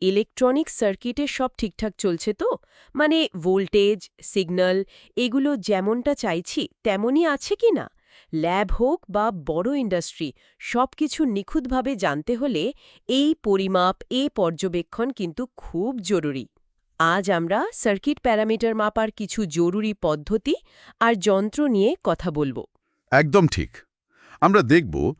Electronic সার্কিটে সব ঠিকঠাক চলছে তো? মানে ভোল্টেজ, সিগন্যাল, এগুলো যেমনটা চাইছি তেমনই আছে কি না? ল্যাব হোক বা বড় ইন্ডাস্ট্রি সব কিছু নিখুঁতভাবে জানতে হলে এই পরিমাপ, এ পর্যবেক্ষণ কিন্তু খুব জরুরি। আজ আমরা সার্কিট প্যারামিটার মাপার কিছু জরুরি পদ্ধতি আর যন্ত্র নিয়ে কথা বলব। একদম ঠিক। আমরা দেখব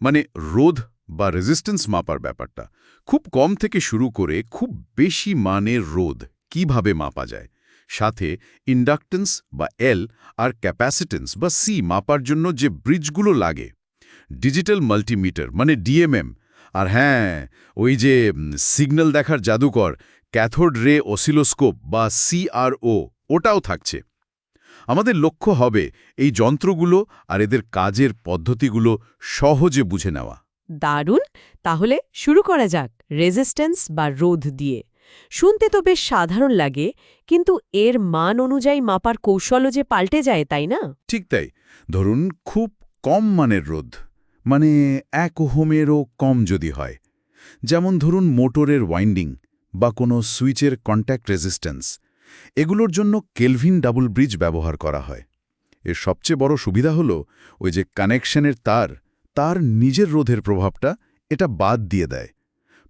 মানে রোধ বা রেজিস্ট্যান্স মাপার ব্যাপারটা। খুব কম থেকে শুরু করে খুব বেশি মানের রোধ কীভাবে মাপা যায়? সাথে ইন্ডাকটেন্স বা এল আর ক্যাপাসিটেন্স বা সি মাপার জন্য যে ব্রিজগুলো লাগে। ডিজিটাল মাল্টিমিটার মানে ডিএমএম আর হ্যাঁ ওই যে সিগন্যাল দেখার জাদুকর ক্যাথোড রে অসিলোস্কোপ বা সিআরও ওটাও থাকছে। আমাদের লক্ষ্য হবে এই যন্ত্রগুলো আর এদের কাজের পদ্ধতিগুলো সহজে বুঝে নেওয়া। দারুণ, তাহলে শুরু করা যাক রেজিস্ট্যান্স বা রোধ দিয়ে। শুনতে তো বেশ সাধারণ লাগে, কিন্তু এর মান অনুযায়ী মাপার কৌশলও যে পাল্টে যায়, তাই না? ঠিক তাই। ধরুন, খুব কম মানের রোধ মানে এক ওহমেরও কম যদি হয়। যেমন ধরুন, মোটরের ওয়াইন্ডিং বা কোনো সুইচের কন্ট্যাক্ট রেজিস্ট্যান্স এগুলোর জন্য কেলভিন ডাবল ব্রিজ ব্যবহার করা হয়। এর সবচেয়ে বড় সুবিধা হলো, ওই যে কানেকশনের তার তার নিজের রোধের প্রভাবটা এটা বাদ দিয়ে দেয়।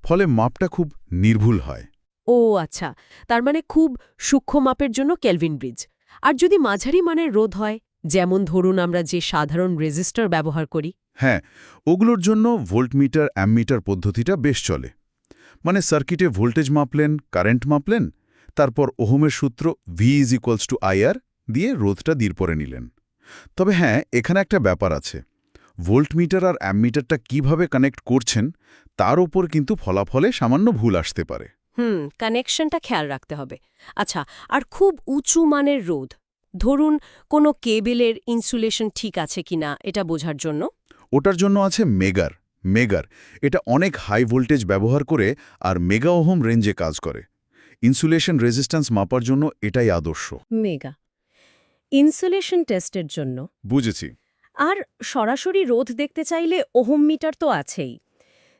ফলে মাপটা খুব নির্ভুল হয়। ও আচ্ছা তার মানে খুব সূক্ষ্ম মাপের জন্য কেলভিন ব্রিজ। আর যদি মাঝারি মানের রোধ হয় যেমন ধরুন আমরা যে সাধারণ রেজিস্টার ব্যবহার করি। হ্যাঁ ওগুলোর জন্য ভোল্টমিটার অ্যামমিটার পদ্ধতিটা বেশ চলে। মানে সার্কিটে ভোল্টেজ মাপলেন কারেন্ট মাপলেন তারপর ওহমের সূত্র V is equals to IR দিয়ে রোধটা দীর পরে নিলেন। তবে হ্যাঁ এখানে একটা ব্যাপার আছে। ভোল্টমিটার আর অ্যামমিটারটা কীভাবে কানেক্ট করছেন তার ওপর কিন্তু ফলাফলে সামান্য ভুল আসতে পারে। হুম কানেকশনটা খেয়াল রাখতে হবে। আচ্ছা আর খুব উঁচু মানের রোধ ধরুন কোনো কেবেলের ইনসুলেশন ঠিক আছে কিনা এটা বোঝার জন্য? ওটার জন্য আছে মেগার মেগার। এটা অনেক হাই ভোল্টেজ ব্যবহার করে আর মেগা ওহম রেঞ্জে কাজ করে। ইনসুলেশন রেজিস্ট্যান্স মাপার জন্য এটাই আদর্শ। মেগা। ইনসুলেশন টেস্টের জন্য বুঝেছি। আর সরাসরি রোধ দেখতে চাইলে ওহম মিটার তো আছেই।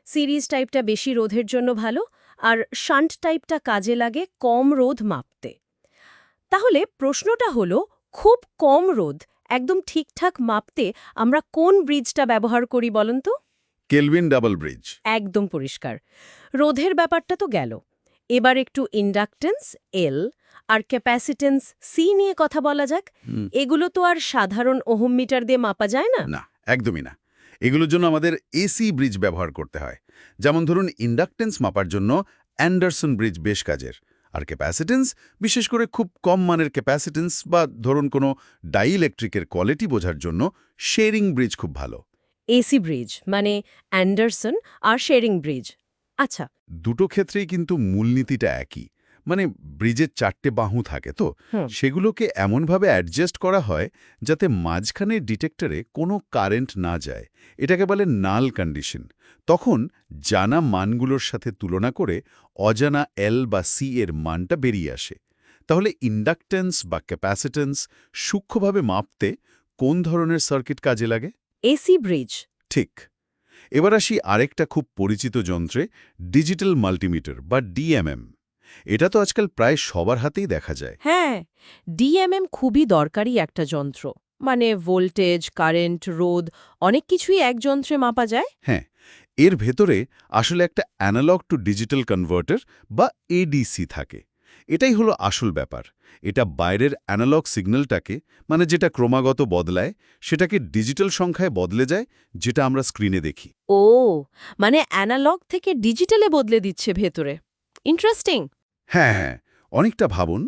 সিরিজ টাইপটা বেশি রোধের জন্য ভালো আর শান্ট টাইপটা কাজে লাগে কম রোধ মাপতে। তাহলে প্রশ্নটা হলো খুব কম রোধ একদম ঠিকঠাক মাপতে আমরা কোন ব্রিজটা ব্যবহার করি বলুন তো? Kelvin double bridge. একদম পরিষ্কার। রোধের ব্যাপারটা তো গেল। এবার একটু ইন্ডাকটেন্স এল আর ক্যাপাসিটেন্স সি নিয়ে কথা বলা যাক এগুলো তো আর সাধারণ ওহম মিটার দিয়ে মাপা যায় না? না একদমই না। এগুলোর জন্য আমাদের এসি ব্রিজ ব্যবহার করতে হয়। যেমন ধরুন ইন্ডাকটেন্স মাপার জন্য অ্যান্ডারসন ব্রিজ বেশ কাজের। আর ক্যাপাসিটেন্স বিশেষ করে খুব কম মানের ক্যাপাসিটেন্স বা ধরুন কোনো ডাইইলেকট্রিকের কোয়ালিটি বোঝার জন্য শেয়ারিং ব্রিজ খুব ভালো। এসি ব্রিজ মানে অ্যান্ডারসন আর শেরিং ব্রিজ আচ্ছা। দুটো ক্ষেত্রেই কিন্তু মূলনীতিটা একই। মানে ব্রিজের চারটে বাহু থাকে তো সেগুলোকে এমনভাবে অ্যাডজাস্ট করা হয় যাতে মাঝখানের ডিটেক্টরে কোনো কারেন্ট না যায়। এটাকে বলে নাল কন্ডিশন তখন জানা মানগুলোর সাথে তুলনা করে অজানা এল বা সি এর মানটা বেরিয়ে আসে। তাহলে ইন্ডাকটেন্স বা ক্যাপাসিটেন্স সূক্ষ্মভাবে মাপতে কোন ধরনের সার্কিট কাজে লাগে? এসি ব্রিজ ঠিক। এবার আসি আরেকটা খুব পরিচিত যন্ত্রে ডিজিটাল মাল্টিমিটার বা ডিএমএম এটা তো আজকাল প্রায় সবার হাতেই দেখা যায়। হ্যাঁ ডিএমএম খুবই দরকারি একটা যন্ত্র। মানে ভোল্টেজ কারেন্ট রোদ অনেক কিছুই এক যন্ত্রে মাপা যায়। হ্যাঁ এর ভেতরে আসলে একটা অ্যানালগ টু ডিজিটাল কনভার্টার বা এডিসি থাকে। এটাই হলো আসল ব্যাপার। এটা বাইরের অ্যানালগ সিগন্যালটাকে মানে যেটা ক্রমাগত বদলায় সেটাকে ডিজিটাল সংখ্যায় বদলে যায় যেটা আমরা স্ক্রিনে দেখি। ও মানে অ্যানালগ থেকে ডিজিটালে বদলে দিচ্ছে ভেতরে। ইন্টারেস্টিং। হ্যাঁ হ্যাঁ অনেকটা ভাবুন,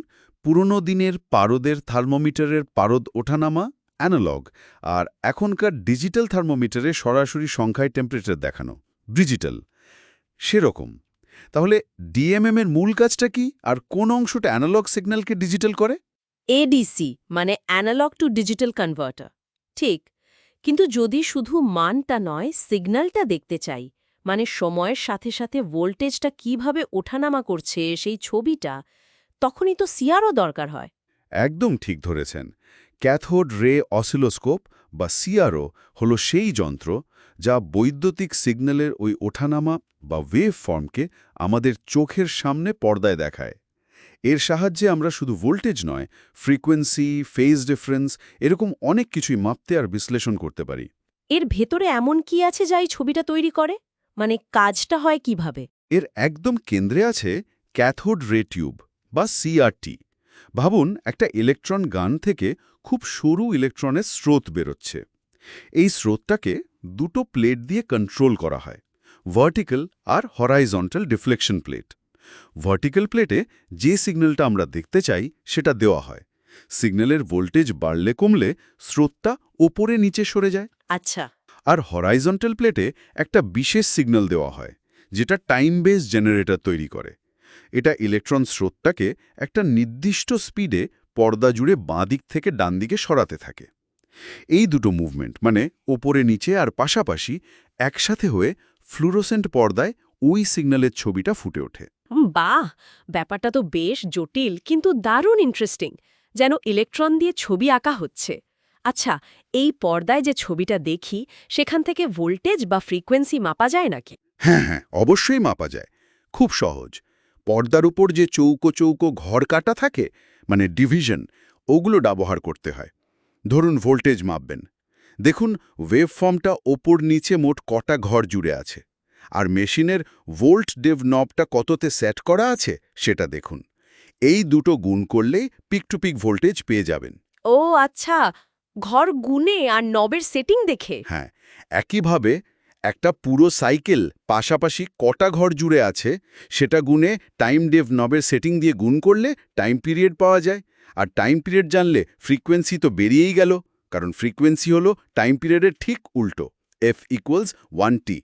পুরনো দিনের পারদের থার্মোমিটারের পারদ ওঠানামা অ্যানালগ আর এখনকার ডিজিটাল থার্মোমিটারে সরাসরি সংখ্যায় টেম্পারেচার দেখানো, ডিজিটাল, সেরকম। তাহলে ডিএমএম এর মূল কাজটা কি আর কোন অংশটা অ্যানালগ সিগন্যালকে ডিজিটাল করে? এডিসি মানে অ্যানালগ টু ডিজিটাল কনভার্টার। ঠিক, কিন্তু যদি শুধু মানটা নয়, সিগন্যালটা দেখতে চাই মানে সময়ের সাথে সাথে ভোল্টেজটা কীভাবে ওঠানামা করছে সেই ছবিটা তখনই তো সিয়ারও দরকার হয়। একদম ঠিক ধরেছেন। ক্যাথোড রে অসিলোস্কোপ বা সিআরও হলো সেই যন্ত্র যা বৈদ্যুতিক সিগন্যালের ওই ওঠানামা বা ওয়েভ ফর্মকে আমাদের চোখের সামনে পর্দায় দেখায়। এর সাহায্যে আমরা শুধু ভোল্টেজ নয় ফ্রিকোয়েন্সি ফেজ ডিফারেন্স এরকম অনেক কিছুই মাপতে আর বিশ্লেষণ করতে পারি। এর ভেতরে এমন কি আছে যা এই ছবিটা তৈরি করে? মানে কাজটা হয় কীভাবে? এর একদম কেন্দ্রে আছে ক্যাথোড রে টিউব বা সিআরটি ভাবুন একটা ইলেকট্রন গান থেকে খুব সরু ইলেকট্রনের স্রোত বেরোচ্ছে। এই স্রোতটাকে দুটো প্লেট দিয়ে কন্ট্রোল করা হয় ভার্টিক্যাল আর হরাইজন্টাল ডিফ্লেকশন প্লেট। ভার্টিক্যাল প্লেটে যে সিগন্যালটা আমরা দেখতে চাই সেটা দেওয়া হয়। সিগন্যালের ভোল্টেজ বাড়লে কমলে স্রোতটা ওপরে নিচে সরে যায়। আচ্ছা। আর হরাইজন্টাল প্লেটে একটা বিশেষ সিগন্যাল দেওয়া হয়, যেটা টাইম বেস জেনারেটর তৈরি করে। এটা ইলেকট্রন স্রোতটাকে একটা নির্দিষ্ট স্পিডে পর্দা জুড়ে বাঁ দিক থেকে ডান দিকে সরাতে থাকে। এই দুটো মুভমেন্ট মানে ওপরে নিচে আর পাশাপাশি, একসাথে হয়ে ফ্লুরোসেন্ট পর্দায় ওই সিগন্যালের ছবিটা ফুটে ওঠে। বাহ! ব্যাপারটা তো বেশ জটিল, কিন্তু দারুণ ইন্টারেস্টিং যেন ইলেকট্রন দিয়ে ছবি আঁকা হচ্ছে। আচ্ছা এই পর্দায় যে ছবিটা দেখি সেখান থেকে ভোল্টেজ বা ফ্রিকোয়েন্সি মাপা যায় নাকি? হ্যাঁ হ্যাঁ অবশ্যই মাপা যায়। খুব সহজ। পর্দার উপর যে চৌকো চৌকো ঘর কাটা থাকে মানে ডিভিশন ওগুলো ব্যবহার করতে হয়। ধরুন ভোল্টেজ মাপবেন। দেখুন ওয়েভফর্মটা ওপর নিচে মোট কটা ঘর জুড়ে আছে। আর মেশিনের ভোল্ট ডেভ নবটা কততে সেট করা আছে সেটা দেখুন। এই দুটো গুণ করলেই পিক টু পিক ভোল্টেজ পেয়ে যাবেন। ও আচ্ছা। ঘর গুনে আর নবের সেটিং দেখে। হ্যাঁ একইভাবে একটা পুরো সাইকেল পাশাপাশি কটা ঘর জুড়ে আছে, সেটা গুনে টাইম ডেভ নবের সেটিং দিয়ে গুণ করলে টাইম পিরিয়ড পাওয়া যায়। আর টাইম পিরিয়ড জানলে ফ্রিকোয়েন্সি তো বেরিয়েই গেল, কারণ ফ্রিকোয়েন্সি হলো টাইম পিরিয়ডের ঠিক উল্টো এফ ইকুয়ালস ওয়ান টি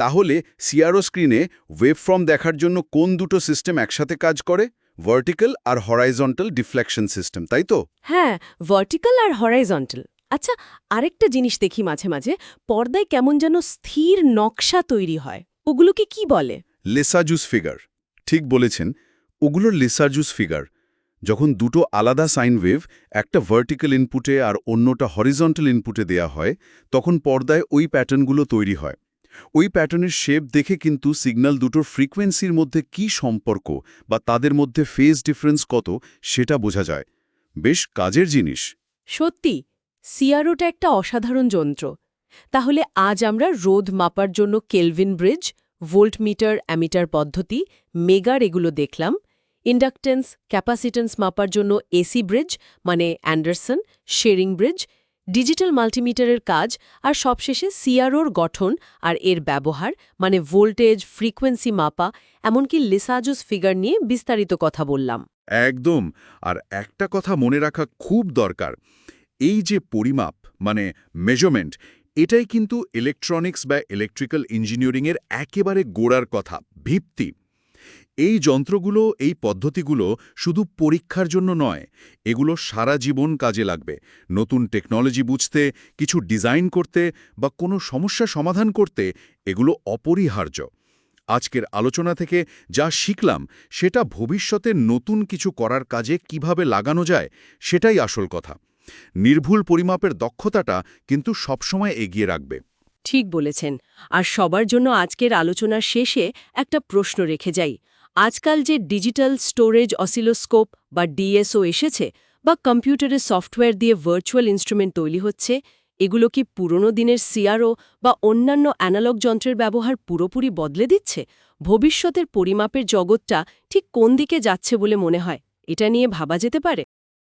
তাহলে সিআরও স্ক্রিনে ওয়েবফর্ম দেখার জন্য কোন দুটো সিস্টেম একসাথে কাজ করে? ভার্টিক্যাল আর হরাইজন্টাল ডিফ্লেকশন সিস্টেম তাই তো? হ্যাঁ ভার্টিক্যাল আর হরাইজন্টাল আচ্ছা আরেকটা জিনিস দেখি মাঝে মাঝে পর্দায় কেমন যেন স্থির নকশা তৈরি হয়। ওগুলোকে কি বলে? Lissajous figure. ঠিক বলেছেন ওগুলোর লেসাজুস ফিগার। যখন দুটো আলাদা সাইন ওয়েভ একটা ভার্টিক্যাল ইনপুটে আর অন্যটা হরিজন্টাল ইনপুটে দেয়া হয় তখন পর্দায় ওই প্যাটার্নগুলো তৈরি হয়। ওই প্যাটার্নের শেপ দেখে কিন্তু সিগন্যাল দুটোর ফ্রিকোয়েন্সির মধ্যে কি সম্পর্ক বা তাদের মধ্যে ফেজ ডিফারেন্স কত সেটা বোঝা যায়। বেশ কাজের জিনিস। সত্যি সিআরওটা একটা অসাধারণ যন্ত্র। তাহলে আজ আমরা রোধ মাপার জন্য কেলভিন ব্রিজ, ভোল্টমিটার, অ্যামিটার পদ্ধতি, মেগার এগুলো দেখলাম, ইন্ডাকটেন্স, ক্যাপাসিটেন্স মাপার জন্য এসি ব্রিজ মানে অ্যান্ডারসন, শেরিং ব্রিজ ডিজিটাল মাল্টিমিটারের কাজ আর সবশেষে সিআরওর গঠন আর এর ব্যবহার মানে ভোল্টেজ, ফ্রিকোয়েন্সি মাপা, এমনকি লিসাজুস ফিগার নিয়ে বিস্তারিত কথা বললাম। একদম, আর একটা কথা মনে রাখা খুব দরকার। এই যে পরিমাপ মানে মেজারমেন্ট এটাই কিন্তু ইলেকট্রনিক্স বা ইলেকট্রিক্যাল ইঞ্জিনিয়ারিংয়ের একেবারে গোড়ার কথা, ভিত্তি। এই যন্ত্রগুলো, এই পদ্ধতিগুলো শুধু পরীক্ষার জন্য নয়, এগুলো সারা জীবন কাজে লাগবে। নতুন টেকনোলজি বুঝতে, কিছু ডিজাইন করতে বা কোনো সমস্যা সমাধান করতে এগুলো অপরিহার্য। আজকের আলোচনা থেকে যা শিখলাম, সেটা ভবিষ্যতে নতুন কিছু করার কাজে কীভাবে লাগানো যায়, সেটাই আসল কথা। নির্ভুল পরিমাপের দক্ষতাটা কিন্তু সবসময় এগিয়ে রাখবে। ঠিক বলেছেন। আর সবার জন্য আজকের আলোচনার শেষে একটা প্রশ্ন রেখে যাই। আজকাল যে ডিজিটাল স্টোরেজ অসিলোস্কোপ বা ডিএসও এসেছে বা কম্পিউটারের সফটওয়্যার দিয়ে ভার্চুয়াল ইনস্ট্রুমেন্ট তৈরি হচ্ছে, এগুলো কি পুরনো দিনের সিআরও বা অন্যান্য অ্যানালগ যন্ত্রের ব্যবহার পুরোপুরি বদলে দিচ্ছে? ভবিষ্যতের পরিমাপের জগৎটা ঠিক কোন দিকে যাচ্ছে বলে মনে হয়? এটা নিয়ে ভাবা যেতে পারে?